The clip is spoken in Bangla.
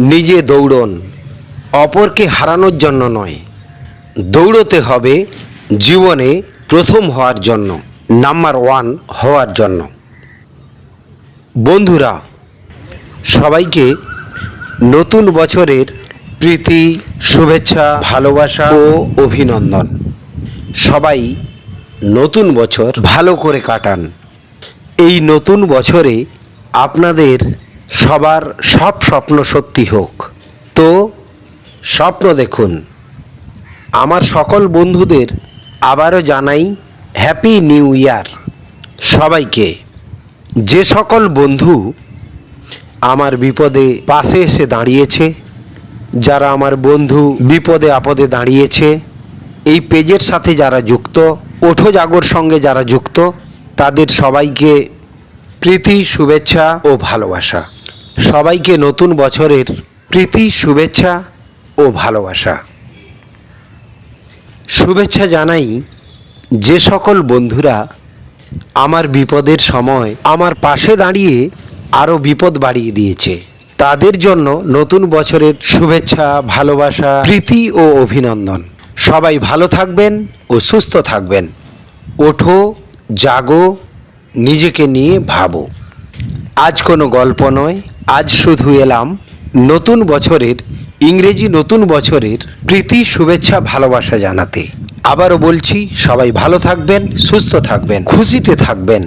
নিজে দৌড়ন, অপরকে হারানোর জন্য নয়। দৌড়তে হবে জীবনে প্রথম হওয়ার জন্য, নাম্বার ওয়ান হওয়ার জন্য। বন্ধুরা, সবাইকে নতুন বছরের প্রীতি, শুভেচ্ছা, ভালোবাসা ও অভিনন্দন। সবাই নতুন বছর ভালো করে কাটান। এই নতুন বছরে আপনাদের সবার সব স্বপ্ন সত্যি হোক। তো স্বপ্ন দেখুন, আমার সকল বন্ধুদের আবারও জানাই হ্যাপি নিউ ইয়ার সবাইকে, যে সকল বন্ধু আমার বিপদে পাশে এসে দাঁড়িয়েছে, যারা আমার বন্ধু বিপদে আপদে দাঁড়িয়েছে, এই পেজের সাথে যারা যুক্ত, ওঠো জাগর সঙ্গে যারা যুক্ত, তাদের সবাইকে প্রীতি, শুভেচ্ছা ও ভালোবাসা। সবাইকে নতুন বছরের প্রীতি, শুভেচ্ছা ও ভালোবাসা। শুভেচ্ছা জানাই যে সকল বন্ধুরা আমার বিপদের সময় আমার পাশে দাঁড়িয়ে আরও বিপদ বাড়িয়ে দিয়েছে। তাদের জন্য নতুন বছরের শুভেচ্ছা, ভালোবাসা, প্রীতি ও অভিনন্দন। সবাই ভালো থাকবেন ও সুস্থ থাকবেন। ওঠো, জাগো, নিজেকে নিয়ে ভাবো। আজ কোনো গল্প নয়, আজ শুধু এলাম নতুন বছরের, ইংরেজি নতুন বছরের প্রীতি, শুভেচ্ছা, ভালোবাসা জানাতে। আবারও বলছি, সবাই ভালো থাকবেন, সুস্থ থাকবেন, খুশিতে থাকবেন।